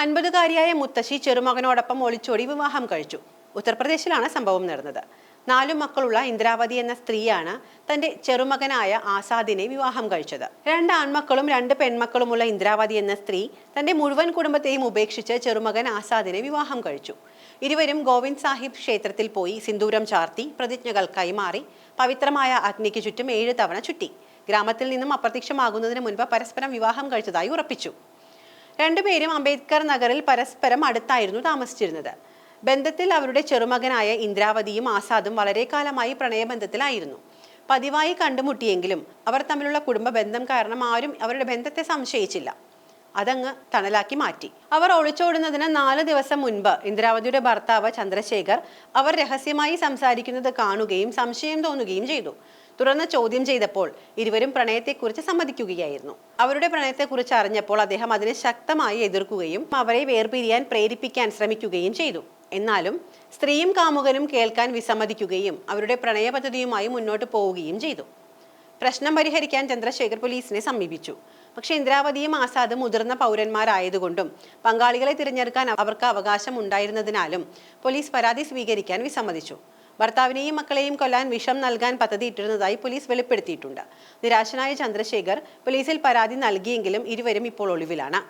അൻപതുകാരിയായ മുത്തശ്ശി ചെറുമകനോടൊപ്പം ഒളിച്ചോടി വിവാഹം കഴിച്ചു. ഉത്തർപ്രദേശിലാണ് സംഭവം നടന്നത്. നാലു മക്കളുള്ള ഇന്ദ്രാവതി എന്ന സ്ത്രീയാണ് തന്റെ ചെറുമകനായ ആസാദിനെ വിവാഹം കഴിച്ചത്. രണ്ട് ആൺമക്കളും രണ്ട് പെൺമക്കളുമുള്ള ഇന്ദ്രാവതി എന്ന സ്ത്രീ തന്റെ മുഴുവൻ കുടുംബത്തെയും ഉപേക്ഷിച്ച് ചെറുമകൻ ആസാദിനെ വിവാഹം കഴിച്ചു. ഇരുവരും ഗോവിന്ദ് സാഹിബ് ക്ഷേത്രത്തിൽ പോയി സിന്ദൂരം ചാർത്തി പ്രതിജ്ഞകൾ കൈമാറി പവിത്രമായ അഗ്നിക്ക് ചുറ്റും ഏഴ് തവണ ചുറ്റി. ഗ്രാമത്തിൽ നിന്നും അപ്രത്യക്ഷമാകുന്നതിന് മുൻപ് പരസ്പരം വിവാഹം കഴിച്ചതായി ഉറപ്പിച്ചു. രണ്ടുപേരും അംബേദ്കർ നഗറിൽ പരസ്പരം അടുത്തായിരുന്നു താമസിച്ചിരുന്നത്. ബന്ധത്തിൽ അവരുടെ ചെറുമകനായ ഇന്ദ്രാവതിയും ആസാദും വളരെ കാലമായി പ്രണയബന്ധത്തിലായിരുന്നു. പതിവായി കണ്ടുമുട്ടിയെങ്കിലും അവർ തമ്മിലുള്ള കുടുംബ ബന്ധം കാരണം ആരും അവരുടെ ബന്ധത്തെ സംശയിച്ചില്ല. അതങ്ങ് തണലാക്കി മാറ്റി. അവർ ഒളിച്ചോടുന്നതിന് നാല് ദിവസം മുൻപ് ഇന്ദ്രാവതിയുടെ ഭർത്താവ് ചന്ദ്രശേഖർ അവർ രഹസ്യമായി സംസാരിക്കുന്നത് കാണുകയും സംശയം തോന്നുകയും ചെയ്തു. തുടർന്ന് ചോദ്യം ചെയ്തപ്പോൾ ഇരുവരും പ്രണയത്തെക്കുറിച്ച് സമ്മതിക്കുകയായിരുന്നു. അവരുടെ പ്രണയത്തെക്കുറിച്ച് അറിഞ്ഞപ്പോൾ അദ്ദേഹം അതിനെ ശക്തമായി എതിർക്കുകയും അവരെ വേർപിരിയാൻ പ്രേരിപ്പിക്കാൻ ശ്രമിക്കുകയും ചെയ്തു. എന്നാലും സ്ത്രീയും കാമുകനും കേൾക്കാൻ വിസമ്മതിക്കുകയും അവരുടെ പ്രണയ പദ്ധതിയുമായി മുന്നോട്ട് പോവുകയും ചെയ്തു. പ്രശ്നം പരിഹരിക്കാൻ ചന്ദ്രശേഖർ പോലീസിനെ സമീപിച്ചു. പക്ഷേ ഇന്ദ്രാവതിയും ആസാദും മുതിർന്ന പൗരന്മാരായതുകൊണ്ടും പങ്കാളികളെ തിരഞ്ഞെടുക്കാൻ അവർക്ക് അവകാശം ഉണ്ടായിരുന്നതിനാലും പോലീസ് പരാതി സ്വീകരിക്കാൻ വിസമ്മതിച്ചു. ഭർത്താവിനെയും മക്കളെയും കൊല്ലാൻ വിഷം നൽകാൻ പദ്ധതിയിട്ടിരുന്നതായി പോലീസ് വെളിപ്പെടുത്തിയിട്ടുണ്ട്. നിരാശനായ ചന്ദ്രശേഖർ പോലീസിൽ പരാതി നൽകിയെങ്കിലും ഇരുവരും ഇപ്പോൾ ഒളിവിലാണ്.